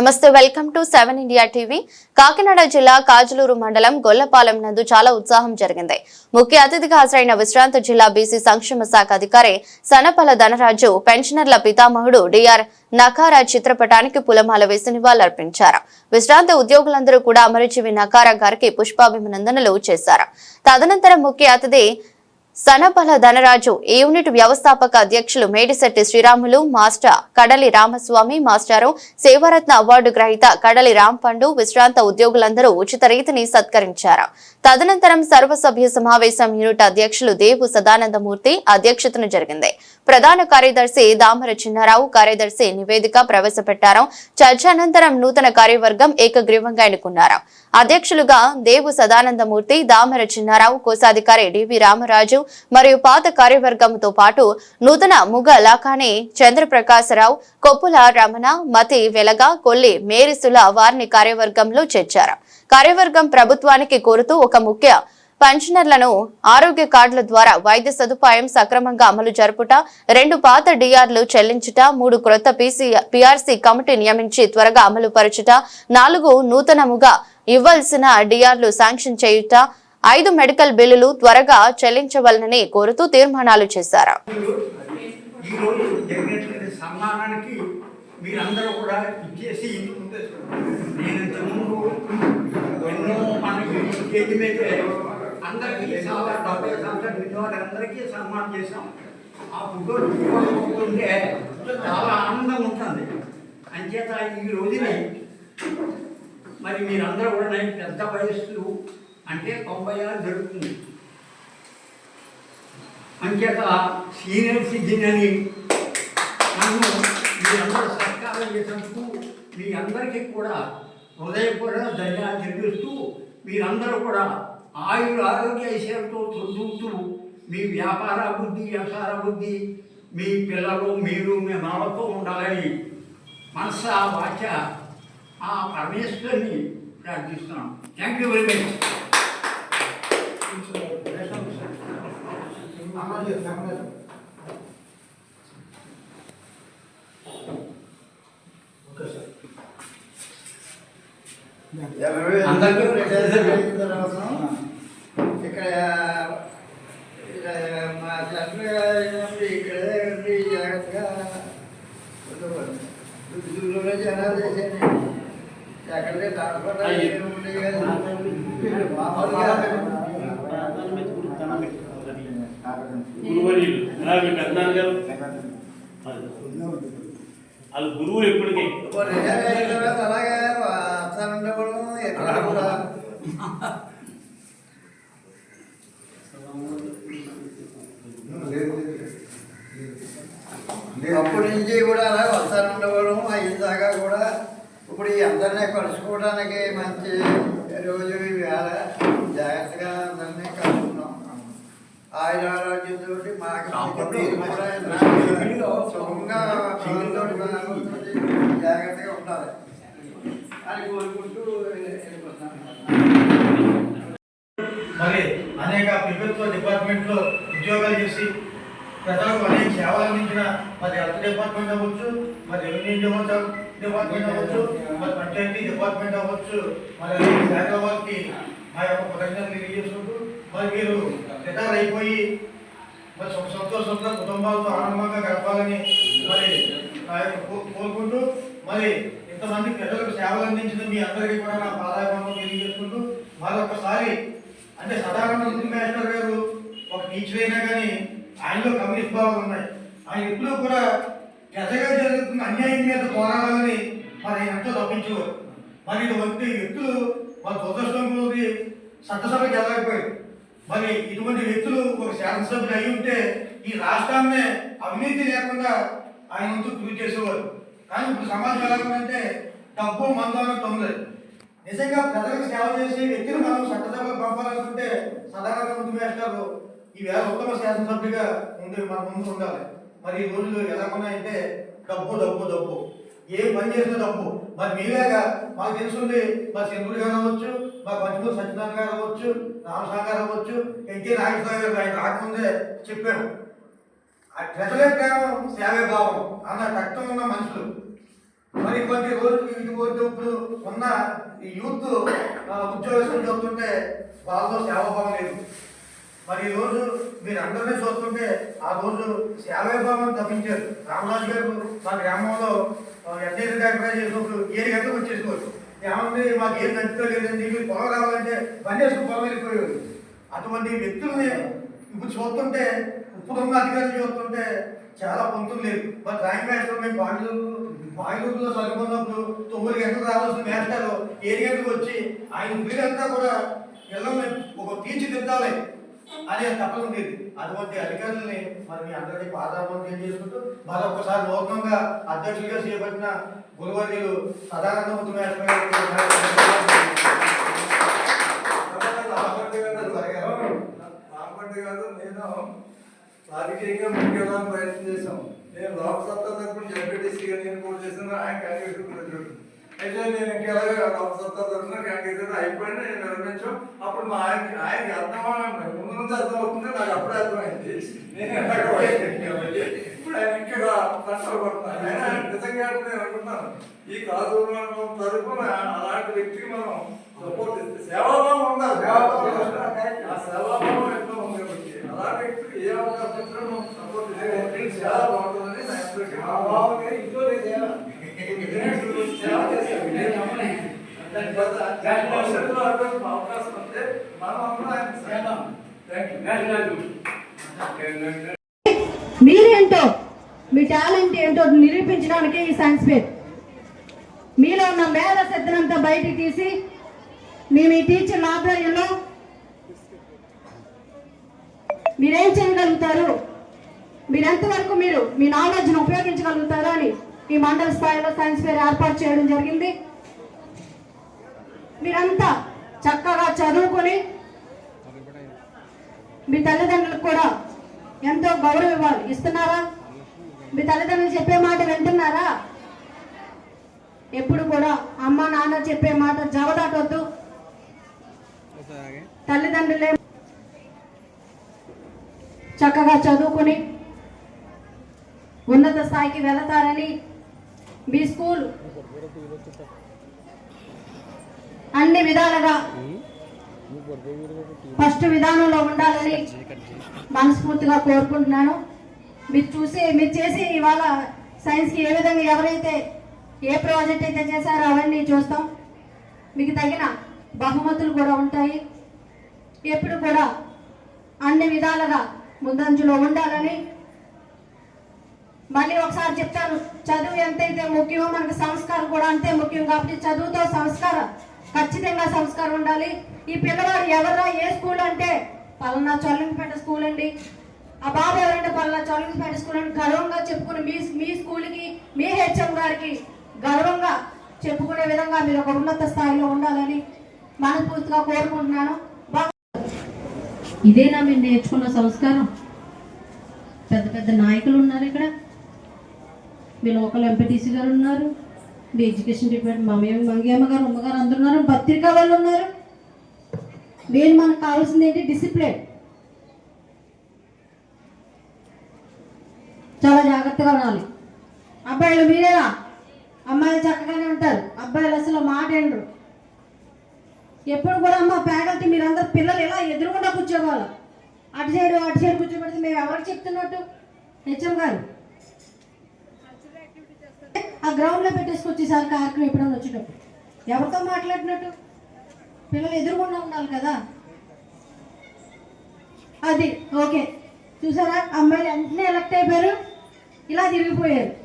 నమస్తే welcome to seven India TV. Kakinada జిల్లా కాజులూరు మండలం గొల్లపాలెం నందు చాలా ఉత్సాహం జరిగింది. ముఖ్య అతిథిగా హాజరైన విశ్రాంత జిల్లా బీసీ సంక్షేమ శాఖ అధికారి సనపల ధనరాజు పెన్షనర్ల పితామహుడు డిఆర్ నకారా చిత్రపటానికి పులమాల వేసి నివాళులర్పించారు. విశ్రాంత ఉద్యోగులందరూ కూడా అమరజీవి నకారా గారికి పుష్పాభినందనలు చేశారు. తదనంతరం ముఖ్య అతిథి సనపల ధనరాజు ఈ యూనిట్ వ్యవస్థాపక అధ్యక్షులు మేడిశెట్టి శ్రీరాములు మాస్టర్ కడలి రామస్వామి మాస్టారు సేవారత్న అవార్డు గ్రహీత కడలి రాంపండు విశ్రాంత ఉద్యోగులందరూ ఉచిత రీతిని సత్కరించారు. తదనంతరం సర్వసభ్య సమావేశం యూనిట్ అధ్యక్షులు దేవు సదానందమూర్తి అధ్యక్షతన జరిగింది. ప్రధాన కార్యదర్శి దామర చిన్నారావు కార్యదర్శి నివేదిక ప్రవేశపెట్టారు. చర్చ అనంతరం నూతన కార్యవర్గం ఏకగ్రీవంగా ఎన్నుకున్నారు. అధ్యక్షులుగా దేవు సదానందమూర్తి దామర చిన్నారావు కోశాధికారి డివి రామరాజు మరియు పాత కార్యవర్గంతో పాటు నూతన ముగ లాకాని చంద్రప్రకాశరావు కొప్పుల రమణ మతి వెలగ కొల్లి మేరిసుల వారిని కార్యవర్గంలో చేర్చారు. కార్యవర్గం ప్రభుత్వానికి కోరుతూ ఒక ముఖ్య పెన్షనర్లను ఆరోగ్య కార్డుల ద్వారా వైద్య సదుపాయం సక్రమంగా అమలు జరుపుట రెండు పాత డిఆర్లు చెల్లించుట మూడు క్రొత్త పీసీ పిఆర్సీ కమిటీ నియమించి త్వరగా అమలు పరచుట నాలుగు నూతనముగా ఇవ్వాల్సిన డిఆర్లు శాంక్షన్ చేయుట ఐదు మెడికల్ బిల్లులు త్వరగా చెల్లించవలనని కోరుతూ తీర్మానాలు చేశారు. మీరందరూ కూడా ఇచ్చేసి నేను ఇంతకుముందు ఎన్నో మనకి మీద అందరికీ డెబ్బై సంవత్సరాలు సన్మానం ఆ ఫోటోలు చాలా ఆనందం ఉంటుంది అంచేత ఈ రోజుని మరి మీరందరూ కూడా పెద్ద వయస్సు అంటే తొంభై ఏళ్ళు జరుగుతుంది. అంచేత సీనియర్ సిటిజన్ అని నన్ను మీ అందరూ సత్కారం చేసినందుకు మీ అందరికీ కూడా హృదయపూర్వక ధన్యాలు తెలిపిస్తూ మీరందరూ కూడా ఆయుర ఆరోగ్య ఐశ్వర్యంతో తొందుతూ మీ వ్యాపార అభివృద్ధి వ్యవసాయ అభివృద్ధి మీ పిల్లలు మీరు మీ మనలతో ఉండాలని మనస వాచ ఆ పరమేశ్వరిని ప్రార్థిస్తున్నాం. థ్యాంక్ యూ వెరీ మచ్ అందరికీ ఇక్కడ ఇక్కడ మా తండ్రి గారి ఇక్కడే జాగ్రత్తగా జనాలు చేసేది ఎక్కడికే ఉండే మామూలుగా గురువర్యులు అలాగే కథనాన్ని గారు వాళ్ళు గురువులు ఎప్పటికీ. అప్పటి నుంచి కూడా అలా వస్తాను ఉండవడం అయిన కూడా ఇప్పుడు ఈ అందరినీ కలుసుకోవడానికి మంచి రోజు వేళ జాగ్రత్తగా అందరినీ కలుసు ఆయన జాగ్రత్తగా ఉండాలి. అని కోరుకుంటూ మరి అనేక ప్రభుత్వ డిపార్ట్మెంట్లో ఉద్యోగాలు చేసి ప్రజలకు అనేక సేవలు అందించిన మరి హెల్త్ డిపార్ట్మెంట్ అవ్వచ్చు మరి రెవెన్యూ డిపార్ట్మెంట్ అవ్వచ్చు మరి పంచాయతీ డిపార్ట్మెంట్ అవ్వచ్చు మరి శాఖ వారికి మా యొక్క కృతజ్ఞతలు తెలియజేసుకుంటూ మరి మీరు రిటైర్ అయిపోయి మరి సుఖ సంతోషంగా కుటుంబాలతో ఆనందంగా గడపాలని మరి ఆ యొక్క కోరుకుంటూ మరి ఇంతమంది ప్రజలకు సేవలు అందించిన మీ అందరికీ కూడా నా పాదాభివందనం తెలియజేసుకుంటూ మరొకసారి అంటే సదానంద మేస్టర్ గారు ఒక టీచర్ అయినా కానీ ఆయనలో కమ్యూనిస్ట్ భావాలు ఉన్నాయి. ఆయన ఎప్పుడూ కూడా ప్రజగా జరుగుతున్న అన్యాయం మీద పోరాడాలని మరి ఆయన ఎంతో తప్పించేవారు. మరి ఇటువంటి వ్యక్తులు మన దురదృష్టం కొద్ది చట్టసభకి వెళ్ళకపోయారు మరి ఇటువంటి వ్యక్తులు ఒక శాసనసభ్యులు అయి ఉంటే ఈ రాష్ట్రాన్నే అవినీతి లేకుండా ఆయన వంతు కృషి చేసేవారు. కానీ ఇప్పుడు సమాజం ఎలా ఉందంటే డబ్బు మందం తొందర నిజంగా ప్రజలకు సేవ చేసే వ్యక్తిని మనం చట్టసభకు పంపాలనుకుంటే సదాకాలం ముందు వేస్తారు ఈ వేళ ఉత్తమ శాసనసభ్యుగా ముందు మన ముందు ఉండాలి. మరి ఈ రోజులు ఎలా ఉన్నాయంటే డబ్బు డబ్బు డబ్బు. ఏ పని చేసిన డబ్బు. మరి మీలాగా మాకు తెలుసుంది మా సింధుడు గారు అవ్వచ్చు మా పంచమూరి సత్యనారాయణ గారు అవ్వచ్చు రామసాగర్ గారు అవ్వచ్చు ఎన్టీ నాగేశ్వరరావు గారు ఆయన రాకముందే చెప్పాము ఆ ప్రజలే ప్రేమ సేవే భావం అన్న రక్తం ఉన్న మనుషులు. మరి కొద్ది రోజులు ఇటువంటి ఉన్న ఈ యూత్ ఉద్యోగస్తులు చూస్తుంటే వాళ్ళతో సేవాభావం లేదు. మరి ఈ రోజు మీరు అందరినీ చూస్తుంటే ఆ రోజు సేవాభావం తప్పించారు. రామరాజు గారు మా గ్రామంలో ఎన్ఐటీ దగ్గర చేసినప్పుడు ఏడు గంటలకు వచ్చేసుకోవచ్చు. ఏమంటే మాకు ఏం నచ్చుతో లేదండి మీరు పొలం రావాలంటే బండి వేసుకుని పొలం వెళ్ళిపోయేవారు. అటువంటి వ్యక్తుల్ని ఇప్పుడు చూస్తుంటే ఇప్పుడున్న అధికారులు చూస్తుంటే చాలా పొంతులు లేవు మరి డ్రాయింగ్ మాస్టర్ మేము బాయిలూరు బాయిలూరులో చదువుకున్నప్పుడు తొమ్మిది గంటలు రావాల్సిన మాస్టర్ ఏడు గంటలకు వచ్చి ఆయన వీరంతా కూడా పిల్లల్ని ఒక తీర్చిదిద్దాలి అనే తపన ఉండేది. అటువంటి అధికారుల్ని మరి మీ అందరికీ పాదాపం చేసుకుంటూ మరొకసారి నూతనంగా అధ్యక్షుడిగా చేపట్టిన గురువర్యులు సదానందమూర్తి గారు నేను రాజకీయంగా ముందుకెళ్ళడానికి ప్రయత్నం చేశాం నేను లోక్సత్తా తరఫున జడ్పీటీసీగా నేను కూడా చేసిన ఆయన క్యాండిడేట్ ప్రతిరోజు అయితే నేను ఇంకెలాగ లోక్సత్తా తరఫున అయిపోయినా నేను నిర్మించాం అప్పుడు మా ఆయన ఆయనకి అర్థం ముందు నుంచి అర్థం అవుతుంది నాకు అప్పుడే అర్థమైంది. నేను వైద్యుడిని ఇప్పుడు ఆయన ఇంకా కష్టపడుతున్నాను ఆయన నిజంగా నేను అనుకుంటున్నాను ఈ కాదు తరఫున అలాంటి వ్యక్తికి మనం సపోర్ట్ ఇస్తే సేవాభావం ఉండాలి ఆ సేవాభావం ఎంతో ఉంది కాబట్టి అలాంటి వ్యక్తికి ఏ అవకాశం సపోర్ట్ చాలా బాగుంటుందని నా అభిప్రాయం. అవకాశం మనం మీరేంటో? మీ టాలెంట్ ఏంటో నిరూపించడానికి ఈ సైన్స్ ఫేర్ మీలో ఉన్న మేధ శక్తినంతా బయటికి తీసి మీ మీ టీచర్ల ఆధ్వర్యంలో మీరేం చేయగలుగుతారు? మీరు ఎంతవరకు మీరు మీ నాలెడ్జ్ను ఉపయోగించగలుగుతారా అని ఈ మండల స్థాయిలో సైన్స్ ఫేర్ ఏర్పాటు చేయడం జరిగింది. మీరంతా చక్కగా చదువుకొని మీ తల్లిదండ్రులకు కూడా ఎంతో గౌరవం ఇవ్వాలి ఇస్తున్నారా? మీ తల్లిదండ్రులు చెప్పే మాట వింటున్నారా? ఎప్పుడు కూడా అమ్మ నాన్న చెప్పే మాట జవదాటొద్దు. తల్లిదండ్రులే చక్కగా చదువుకుని ఉన్నత స్థాయికి వెళతారని మీ స్కూల్? అన్ని విధాలుగా. ఫస్ట్ విధానంలో ఉండాలని మనస్ఫూర్తిగా కోరుకుంటున్నాను. మీరు చూసి మీరు చేసి ఇవాళ సైన్స్కి ఏ విధంగా ఎవరైతే ఏ ప్రాజెక్ట్ అయితే చేశారో అవన్నీ చూస్తాం. మీకు తగిన బహుమతులు కూడా ఉంటాయి. ఎప్పుడు కూడా అన్ని విధాలుగా ముందంజలో ఉండాలని మళ్ళీ ఒకసారి చెప్తాను చదువు ఎంతైతే ముఖ్యమో మనకు సంస్కారం కూడా అంతే ముఖ్యం కాబట్టి చదువుతో సంస్కారం ఖచ్చితంగా సంస్కారం ఉండాలి. ఈ పిల్లవాడు ఎవరా ఏ స్కూల్ అంటే? పలానా చొల్లంపేట స్కూల్ అండి. ఆ బాబు ఎవరంటే పలానా చొల్లంపేట స్కూల్ అని గర్వంగా చెప్పుకుని మీ మీ స్కూల్కి మీ హెచ్ఎం గారికి గర్వంగా చెప్పుకునే విధంగా మీరు ఒక ఉన్నత స్థాయిలో ఉండాలని మనస్ఫూర్తిగా కోరుకుంటున్నాను. ఇదేనా మీరు నేర్చుకున్న సంస్కారం? పెద్ద పెద్ద నాయకులు ఉన్నారు ఇక్కడ. మీ లోకల్ ఎంపీటీసీ గారు ఉన్నారు. మీ ఎడ్యుకేషన్ డిపార్ట్మెంట్ మమ్మీ మంగేమ్మ గారు అమ్మగారు అందరు ఉన్నారు. పత్రికా వాళ్ళు ఉన్నారు. మెయిన్ మనకు కావాల్సింది ఏంటి? డిసిప్లిన్. చాలా జాగ్రత్తగా ఉండాలి. అబ్బాయిలు మీరేనా అమ్మాయిలు చక్కగానే ఉంటారు. అబ్బాయిలు అసలు మాట ఏండ్రు? ఎప్పుడు కూడా అమ్మ ఫ్యాకల్టీ మీరందరూ పిల్లలు ఎలా ఎదురుకుండా కూర్చోవాలి? అటు సైడ్ అటు సైడ్ కూర్చోబెడితే మేము ఎవరికి చెప్తున్నట్టు? హెచ్ఎం గారు. ఆ గ్రౌండ్లో పెట్టేసుకొచ్చి ఈసారి కార్యక్రమం ఎప్పుడైనా వచ్చేటప్పుడు. ఎవరితో మాట్లాడినట్టు? పిల్లలు ఎదురుకుండా ఉండాలి కదా? అది ఓకే. చూసారా? అమ్మాయిలు వెంటనే ఎలక్ట్ అయిపోయారు. ఇలా తిరిగిపోయారు.